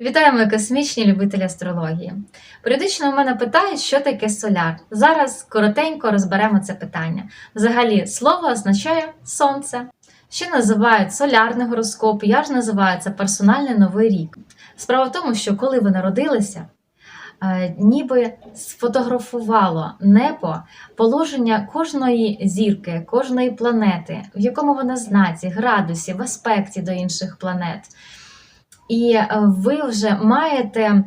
Вітаю, мої космічні любителі астрології. Періодично у мене питають, що таке соляр. Зараз коротенько розберемо це питання. Взагалі, слово означає сонце. Ще називають солярний гороскоп, я ж називаю це персональний новий рік. Справа в тому, що коли ви народилися, е, ніби сфотографувало небо положення кожної зірки, кожної планети, в якому вона знаці, градусі, в аспекті до інших планет. І е, ви вже маєте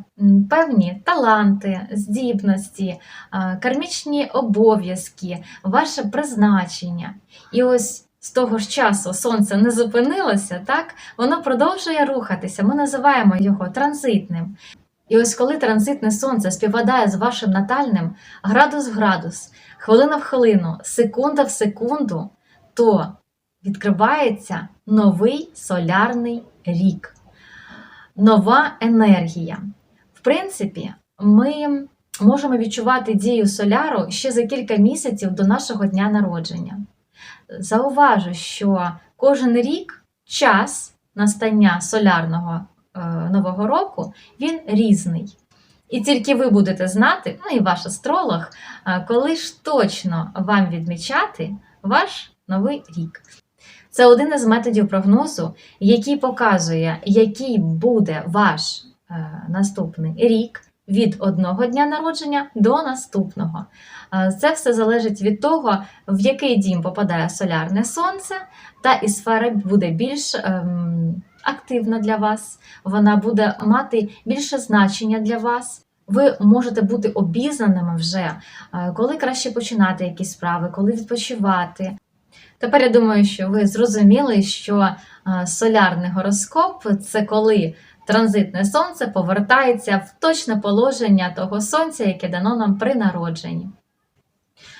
певні таланти, здібності, е, кармічні обов'язки, ваше призначення. І ось з того ж часу сонце не зупинилося, так воно продовжує рухатися. Ми називаємо його транзитним. І ось коли транзитне сонце співпадає з вашим натальним градус в градус, хвилина в хвилину, секунда в секунду, то відкривається новий солярний рік нова енергія. В принципі, ми можемо відчувати дію соляру ще за кілька місяців до нашого дня народження. Зауважу, що кожен рік час настання солярного е, нового року він різний. І тільки ви будете знати, ну і ваш астролог, е, коли ж точно вам відмічати ваш новий рік. Це один із методів прогнозу, який показує, який буде ваш е, наступний рік від одного дня народження до наступного. Е, Це все залежить від того, в який дім попадає солярне сонце, та і сфера буде більш ем, активна для вас, вона буде мати більше значення для вас. Ви можете бути обізнаними вже, е, коли краще починати якісь справи, коли відпочивати. Тепер я думаю, що ви зрозуміли, що е, солярний гороскоп це коли транзитне сонце повертається в точне положення того сонця, яке дано нам при народженні.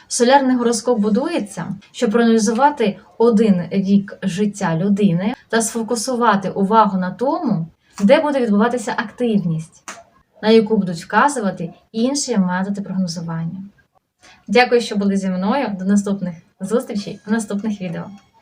Солярний гороскоп будується, щоб проаналізувати один рік життя людини та сфокусувати увагу на тому, де буде відбуватися активність, на яку будуть вказувати інші методи прогнозування. Дякую, що були зі мною. До наступних зустрічей в наступних відео.